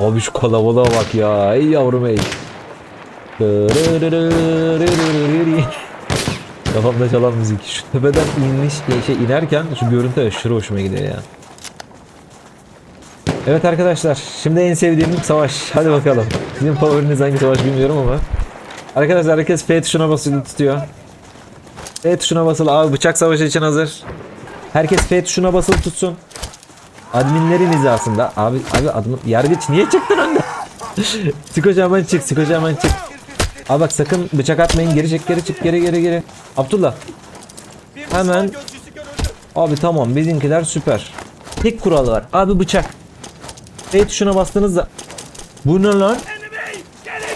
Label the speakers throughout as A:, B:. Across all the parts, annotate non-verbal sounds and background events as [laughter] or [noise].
A: Abi şu kalabalığa bak ya. Ey yavrum ey. [laughs] Kafamda çalan müzik. Şu tepeden iniş, şey inerken şu görüntü aşırı hoşuma gidiyor ya. Evet arkadaşlar şimdi en sevdiğim savaş. Hadi bakalım. Sizin favoriniz hangi savaş bilmiyorum ama. Arkadaşlar herkes F tuşuna basılı tutuyor. F tuşuna basılı. Abi bıçak savaşı için hazır. Herkes F tuşuna basılı tutsun. Adminlerin hizasında. Abi abi adım yargıç niye çıktın önden? Sikoca hemen çık. Sikoca hemen çık. Abi bak sakın bıçak atmayın. Geri çek geri çık geri geri geri. Abdullah. Hemen. Abi tamam bizimkiler süper. Tek kuralı var. Abi bıçak. F tuşuna bastığınızda. Bu ne lan?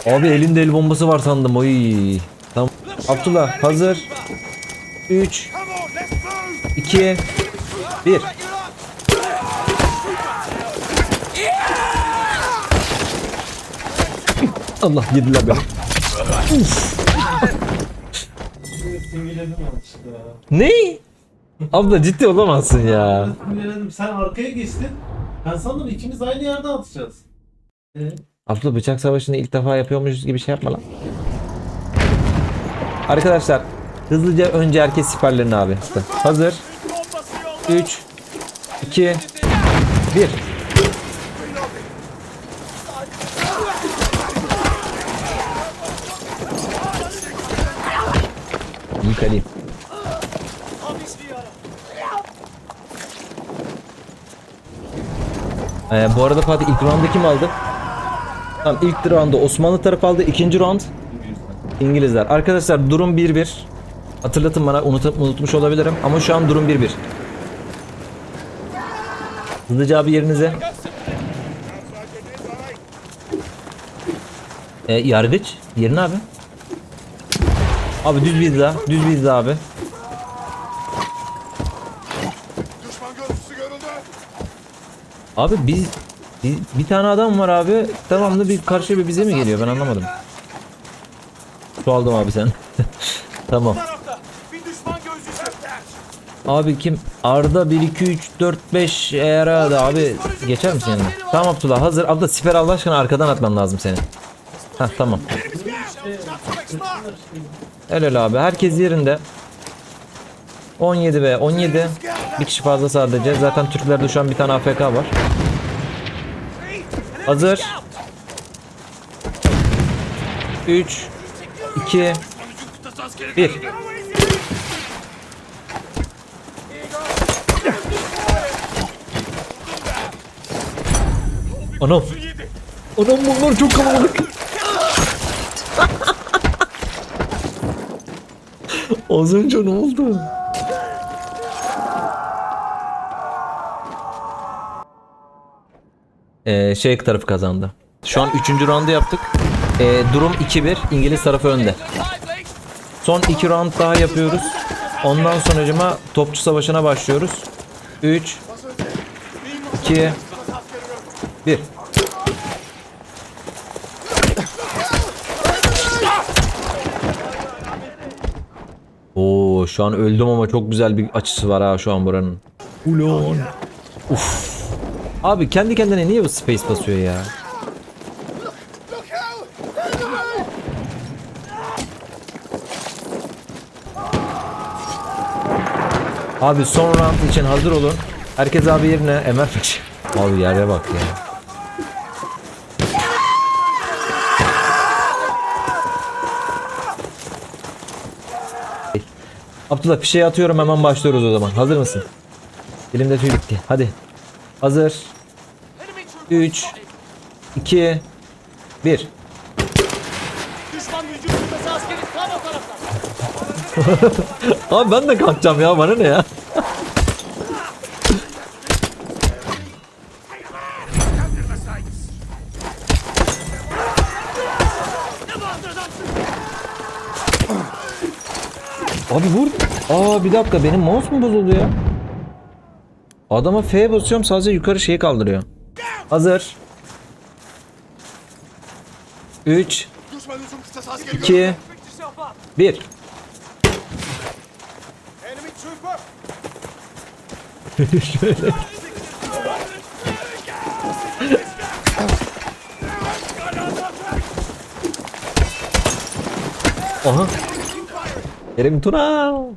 A: Abi elinde el bombası var sandım. Oy. Tamam. Abdullah hazır. 3 2 1 Allah yediler beni. Ne? Abla ciddi olamazsın ya.
B: Sen arkaya geçtin. Ben sandım ikimiz aynı yerde atacağız. Ee,
A: Abdullah bıçak savaşını ilk defa yapıyormuşuz gibi şey yapma lan. Arkadaşlar hızlıca önce herkes siperlerini abi. Hazır. 3 2 1 Kalayım. Ee, bu arada Fatih ilk roundu kim aldı? Tamam ilk roundu Osmanlı tarafı aldı. ikinci round İngilizler. Arkadaşlar durum 1-1. Hatırlatın bana unutup unutmuş olabilirim ama şu an durum 1-1. Hızlıca abi yerinize. E, yargıç yerine abi. Abi düz bir daha, düz bir daha abi. Abi biz, biz- bir tane adam var abi. Tamamlı bir karşı bir bize mi geliyor? Ben anlamadım. Su aldım abi sen. [laughs] tamam. Abi kim? Arda 1 2 3 4 5 eğer hadi abi geçer misin yanına? Tamam Abdullah hazır. Abdullah siper Allah aşkına arkadan atman lazım senin. Heh tamam. Helal abi. Herkes yerinde. 17 ve 17. Bir kişi fazla sadece. Zaten Türklerde şu an bir tane AFK var. Hazır. 3 2 1 Anam. Anam bunlar çok kalabalık. Az önce ne oldu? Ee, şey tarafı kazandı. Şu an 3. roundu yaptık. Ee, durum 2-1. İngiliz tarafı önde. Son 2 round daha yapıyoruz. Ondan sonucuma topçu savaşına başlıyoruz. 3 2 1 Oo şu an öldüm ama çok güzel bir açısı var ha şu an buranın. Ulan. Uf. Abi kendi kendine niye bu space basıyor ya? Abi son round için hazır olun. Herkes abi yerine Emel Abi yere bak ya. Abdullah bir şey atıyorum hemen başlıyoruz o zaman. Hazır mısın? Elimde tüy bitti. Hadi. Hazır. 3 2 1
C: Düşman vücut kıtası askeri tam o tarafta. [laughs]
A: Abi ben de kalkacağım ya bana ne ya? Abi vur. Aa bir dakika benim mouse mu bozuldu ya? Adama F basıyorum sadece yukarı şeyi kaldırıyor. Hazır. 3 2 1
D: Şöyle.
A: Aha. Ele tunal.